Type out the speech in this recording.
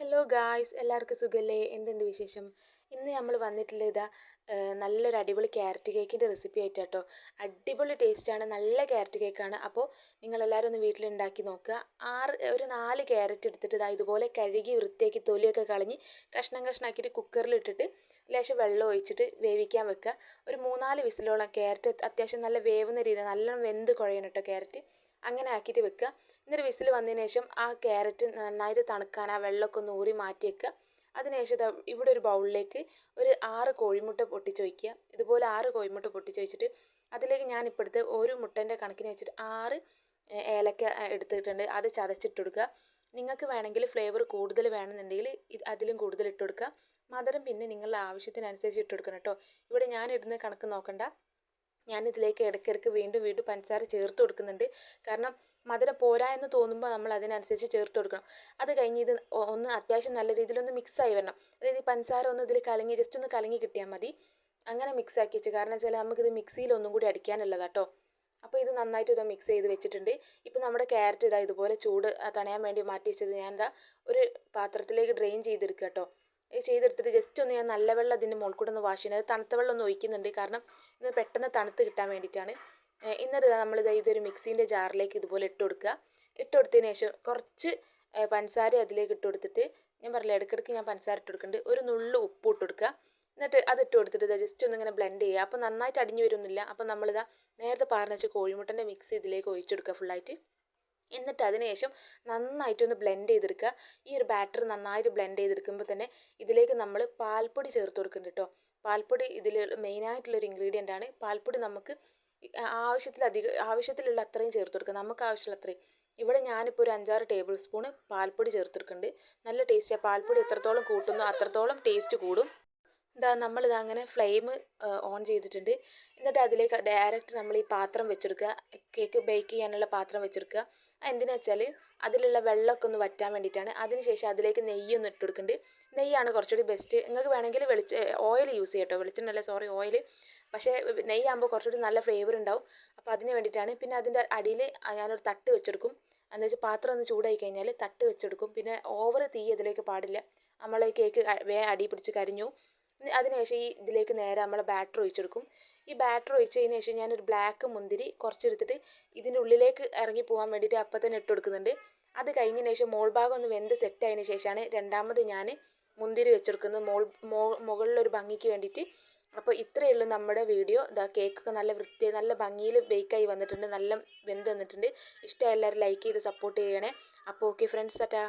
Hello guys എല്ലാവർക്കും സുഖല്ലേ? എന്തുണ്ട് വിശേഷം? ഇന്ന് നമ്മൾ വന്നിട്ടുള്ള ഇതാ നല്ലൊരു അടിപൊളി ക്യാരറ്റ് കേക്കിന്റെ റെസിപ്പി ആയിട്ടാട്ടോ. അടിപൊളി ടേസ്റ്റാണ് നല്ല ക്യാരറ്റ് കേക്കാണ്. അപ്പോൾ നിങ്ങളെല്ലാവരും ഒന്ന് വീട്ടിൽ ഉണ്ടാക്കി നോക്കുക. ആറ് ഒരു നാല് ക്യാരറ്റ് എടുത്തിട്ട് ഇതാ ഇതുപോലെ കഴുകി വൃത്തിയാക്കി തൊലിയൊക്കെ കളഞ്ഞ് കഷ്ണം കഷ്ണമാക്കിയിട്ട് കുക്കറിൽ ഇട്ടിട്ട് ലേശം വെള്ളം ഒഴിച്ചിട്ട് വേവിക്കാൻ വെക്കുക. ഒരു മൂന്നാൽ വിസിലോളം ക്യാരറ്റ് അത്യാവശ്യം നല്ല വേവുന്ന രീതിയിൽ നല്ലോണം വെന്ത് കുഴയണം കേട്ടോ ക്യാരറ്റ്. അങ്ങനെ ആക്കിയിട്ട് വെക്കുക. എന്നിട്ട് വിസിൽ വന്നതിന് ശേഷം ആ ക്യാരറ്റ് നന്നായിട്ട് തണുക്കാൻ ആ വെള്ളമൊക്കെ ഒന്ന് ഊറി മാറ്റി വെക്കുക. അതിനുശേഷം ഇവിടെ ഒരു ബൗളിലേക്ക് ഒരു ആറ് കോഴിമുട്ട പൊട്ടിച്ച് വയ്ക്കുക ഇതുപോലെ ആറ് കോഴിമുട്ട പൊട്ടിച്ച് വെച്ചിട്ട് അതിലേക്ക് ഞാൻ ഇപ്പോഴത്തെ ഒരു മുട്ടേന്റെ കണക്കിന് വെച്ചിട്ട് ആറ് ഏലക്ക എടുത്തിട്ടുണ്ട്. അത് ചതച്ചിട്ട് കൊടുക്കുക. നിങ്ങൾക്ക് വേണമെങ്കിൽ ഫ്ലേവർ കൂടുതൽ വേണമെന്നുണ്ടെങ്കിൽ അതിലും കൂടുതൽ ഇട്ട് കൊടുക്കുക. മധുരം പിന്നെ നിങ്ങളുടെ ആവശ്യത്തിനനുസരിച്ച് ഇട്ട് കൊടുക്കണം കേട്ടോ. ഇവിടെ ഞാൻ ഇടുന്ന കണക്ക് നോക്കണ്ട. ഞാൻ ഇതിലേക്ക് ഇടയ്ക്കിടയ്ക്ക് വീണ്ടും വീണ്ടും പഞ്ചസാര ചേർത്ത് കൊടുക്കുന്നുണ്ട്. കാരണം മധുരം പോരാ എന്ന് തോന്നുമ്പോൾ നമ്മൾ അതിനനുസരിച്ച് ചേർത്ത് കൊടുക്കണം. അത് കഴിഞ്ഞ് ഇത് ഒന്ന് അത്യാവശ്യം നല്ല രീതിയിലൊന്ന് മിക്സായി വരണം. അതായത് ഈ പഞ്ചസാര ഒന്ന് ഇതിൽ കലങ്ങി ജസ്റ്റ് ഒന്ന് കലങ്ങി കിട്ടിയാൽ മതി. അങ്ങനെ മിക്സ് ആക്കി വെച്ച്. കാരണം വെച്ചാൽ നമുക്കിത് മിക്സിയിൽ ഒന്നും കൂടി അടിക്കാനുള്ളതാട്ടോ അപ്പോൾ ഇത് നന്നായിട്ട് ഇത് മിക്സ് ചെയ്ത് വെച്ചിട്ടുണ്ട്. ഇപ്പോൾ നമ്മുടെ ക്യാരറ്റ് ഇതാ ഇതുപോലെ ചൂട് തണയാൻ വേണ്ടി മാറ്റി വെച്ചത് ഞാൻ എന്താ ഒരു പാത്രത്തിലേക്ക് ഡ്രെയിൻ ചെയ്തെടുക്കുക കേട്ടോ ചെയ്തെടുത്തിട്ട് ജസ്റ്റ് ഒന്ന് ഞാൻ നല്ല വെള്ളം അതിന്റെ മുകളിൽ കൂടെ ഒന്ന് വാഷ് ചെയ്യുന്നത് അത് തണുത്ത വെള്ളം ഒന്ന് ഒഴിക്കുന്നുണ്ട്. കാരണം ഇത് പെട്ടെന്ന് തണുത്ത് കിട്ടാൻ വേണ്ടിയിട്ടാണ്. എന്നിട്ട് നമ്മളിത് ഇതൊരു മിക്സീന്റെ ജാറിലേക്ക് ഇതുപോലെ ഇട്ട് കൊടുക്കുക. ഇട്ട് കൊടുത്തതിന് ശേഷം കുറച്ച് പഞ്ചസാര അതിലേക്ക് ഇട്ട് കൊടുത്തിട്ട് ഞാൻ പറഞ്ഞില്ല ഇടയ്ക്കിടയ്ക്ക് ഞാൻ പഞ്ചസാര ഇട്ട് കൊടുക്കുന്നുണ്ട് ഒരു നുള്ളു ഉപ്പ് ഇട്ട് കൊടുക്കുക. എന്നിട്ട് അത് ഇട്ട് കൊടുത്തിട്ട് ഇതാ ജസ്റ്റ് ഒന്ന് ഇങ്ങനെ ബ്ലെൻഡ് ചെയ്യുക. അപ്പോൾ നന്നായിട്ട് അടിഞ്ഞു വരുന്നില്ല. അപ്പോൾ നമ്മളിതാ നേരത്തെ പറഞ്ഞ വെച്ച കോഴിമുട്ടന്റെ മിക്സ് ഇതിലേക്ക് ഒഴിച്ചെടുക്കുക ഫുള്ളായിട്ട് എന്നിട്ട് അതിനുശേഷം നന്നായിട്ടൊന്ന് ബ്ലെൻഡ് ചെയ്തെടുക്കുക. ഈ ഒരു ബാറ്റർ നന്നായിട്ട് ബ്ലെൻഡ് ചെയ്തെടുക്കുമ്പോൾ തന്നെ ഇതിലേക്ക് നമ്മൾ പാൽപ്പൊടി ചേർത്ത് കൊടുക്കുന്നുണ്ട് കേട്ടോ പാൽപ്പൊടി ഇതിൽ മെയിനായിട്ടുള്ളൊരു ഇൻഗ്രീഡിയന്റ് ആണ്. പാൽപ്പൊടി നമുക്ക് ആവശ്യത്തിലധികം ആവശ്യത്തിലുള്ള അത്രയും ചേർത്ത് കൊടുക്കുക. നമുക്ക് ആവശ്യമുള്ള അത്രയും. ഇവിടെ ഞാനിപ്പോൾ ഒരു അഞ്ചാറ് ടേബിൾ സ്പൂൺ പാൽപ്പൊടി ചേർത്തെടുക്കുന്നുണ്ട് നല്ല ടേസ്റ്റിയാണ് പാൽപ്പൊടി എത്രത്തോളം കൂട്ടുന്നു അത്രത്തോളം ടേസ്റ്റ് കൂടും. ഇതാ നമ്മളിത് അങ്ങനെ ഫ്ലെയിം ഓൺ ചെയ്തിട്ടുണ്ട്. എന്നിട്ട് അതിലേക്ക് ഡയറക്റ്റ് നമ്മൾ ഈ പാത്രം വെച്ചെടുക്കുക. കേക്ക് ബേക്ക് ചെയ്യാനുള്ള പാത്രം വെച്ചെടുക്കുക. എന്തിനാ വെച്ചാൽ അതിലുള്ള വെള്ളമൊക്കെ ഒന്ന് വറ്റാൻ വേണ്ടിയിട്ടാണ്. അതിനുശേഷം അതിലേക്ക് നെയ്യൊന്ന് ഇട്ട് കൊടുക്കുന്നുണ്ട്. നെയ്യാണ് കുറച്ചുകൂടി ബെസ്റ്റ് നിങ്ങൾക്ക് വേണമെങ്കിൽ വെളിച്ച ഓയിൽ യൂസ് ചെയ്യാം കേട്ടോ. വെളിച്ചെണ്ണല്ല സോറി ഓയിൽ പക്ഷേ നെയ്യാകുമ്പോൾ കുറച്ചുകൂടി നല്ല ഫ്ലേവർ ഉണ്ടാവും. അപ്പോൾ അതിന് വേണ്ടിയിട്ടാണ്. പിന്നെ അതിന്റെ അടിയിൽ ഞാനൊരു തട്ട് വെച്ചെടുക്കും. എന്താ വെച്ചാൽ പാത്രം ഒന്ന് ചൂടായി കഴിഞ്ഞാൽ തട്ട് വെച്ചെടുക്കും. പിന്നെ ഓവർ തീ ഇതിലേക്ക് പാടില്ല. നമ്മൾ കേക്ക് വേ അടി പിടിച്ച് കരിഞ്ഞു. അതിനുശേഷം ഈ ഇതിലേക്ക് നേരെ നമ്മൾ ബാറ്റർ ഒഴിച്ചെടുക്കും. ഈ ബാറ്റർ ഒഴിച്ചതിന് ശേഷം ഞാനൊരു ബ്ലാക്ക് മുന്തിരി കുറച്ചെടുത്തിട്ട് ഇതിന്റെ ഉള്ളിലേക്ക് ഇറങ്ങി പോകാൻ വേണ്ടിയിട്ട് അപ്പം തന്നെ ഇട്ട് കൊടുക്കുന്നുണ്ട്. അത് കഴിഞ്ഞതിന് ശേഷം മോൾ ഭാഗം ഒന്ന് വെന്ത് സെറ്റ് ആയതിനു ശേഷമാണ് രണ്ടാമത് ഞാൻ മുന്തിരി വെച്ചെടുക്കുന്നത്. മോൾ മുകളിലൊരു ഭംഗിക്ക് വേണ്ടിയിട്ട്. അപ്പോൾ ഇത്രയേ ഉള്ളൂ നമ്മുടെ വീഡിയോ. ഇതാ കേക്കൊക്കെ നല്ല വൃത്തി നല്ല ഭംഗിയിൽ ബേക്കായി വന്നിട്ടുണ്ട്. നല്ല വെന്ത് വന്നിട്ടുണ്ട്. ഇഷ്ടം എല്ലാവരും ലൈക്ക് ചെയ്ത് സപ്പോർട്ട് ചെയ്യണേ. അപ്പോൾ ഓക്കെ ഫ്രണ്ട്സ് അറ്റാ